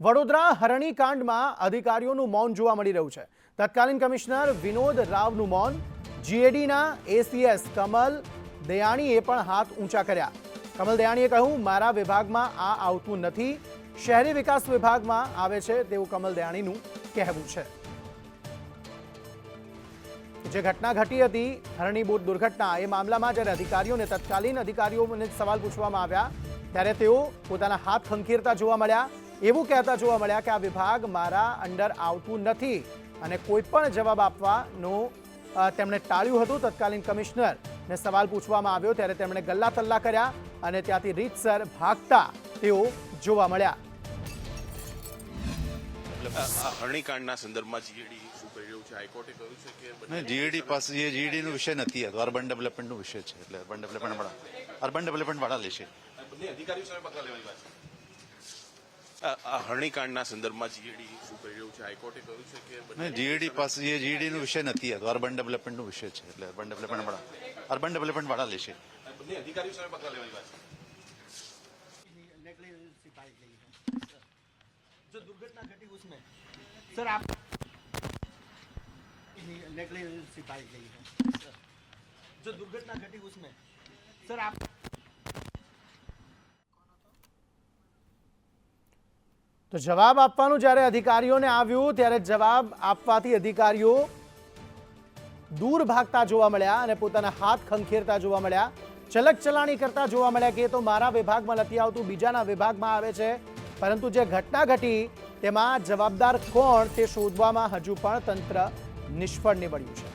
વડોદરા હરણીકાંડમાં અધિકારીઓનું મૌન જોવા મળી રહ્યું છે. તત્કાલીન કમિશનર વિનોદ રાવનું મૌન. જીએડીના એસીએસ કમલ દયાણીએ પણ હાથ ઊંચા કર્યા. કમલ દયાણીએ કહ્યું, મારા વિભાગમાં આ આવતું નથી. શહેરી વિકાસ વિભાગમાં આવે છે. તેવું કમલ દયાણીનું કહેવું છે. જે ઘટના ઘટી હતી હરણી બોટ દુર્ઘટના, એ મામલામાં જ્યારે અધિકારીઓને તત્કાલીન અધિકારીઓને સવાલ પૂછવામાં આવ્યા, ત્યારે તેઓ પોતાના હાથ ખંખેરતા જોવા મળ્યા. એવું કહેતા જોવા મળ્યા કે આ વિભાગ મારા અંડર આવતું નથી અને કોઈ પણ જવાબ આપવાનું તેમણે ટાળ્યું હતું તત્કાલીન કમિશનર. ને સવાલ પૂછવામાં આવ્યો ત્યારે તેમણે ગલ્લા તલ્લા કર્યા અને ત્યાંથી રીતસર ભાગતા તેઓ જોવા મળ્યા. હરણીકાંડના સંદર્ભમાં જીએડી શું કરી રહ્યું છે? હાઈકોર્ટે કહ્યું છે કે બંને પાસે એ જીઈડી વિષય નથી આ અર્બન ડેવલપમેન્ટનો વિષય છે એટલે અર્બન ડેવલપમેન્ટ વાળા અર્બન ડેવલપમેન્ટ વાળા લેશે બંને અધિકારીઓ સામે પગલાં લેવાની વાત છે. આ આ હરણીકાંડના સંદર્ભમાં જીએડી શું કરી રહ્યું છે હાઈકોર્ટે કહ્યું છે કે બંને નહીં જીઈડી પાસે એ જીઈડી નો વિષય નથી આ તો અર્બન ડેવલપમેન્ટ નો વિષય છે એટલે અર્બન ડેવલપમેન્ટ વાળા અર્બન ડેવલપમેન્ટ વાળા લેશે બંને અધિકારીઓ સામે પગલાં લેવાની વાત છે जो दुर्घटना घटी उसमें सर आप नेगलिजेंसी पाई गई है सर जो दुर्घटना घटी उसमें सर आप તો જવાબ આપવાનું જ્યારે અધિકારીઓને આવ્યું, ત્યારે જવાબ આપવાથી અધિકારીઓ દૂર ભાગતા જોવા મળ્યા અને પોતાના હાથ ખંખેરતા જોવા મળ્યા. ચલક ચલાણી કરતા જોવા મળ્યા કે તો મારા વિભાગમાં નથી આવતું, બીજાના વિભાગમાં આવે છે. પરંતુ જે ઘટના ઘટી, તેમાં જવાબદાર કોણ તે શોધવામાં હજુ પણ તંત્ર નિષ્ફળ નીવડ્યું છે.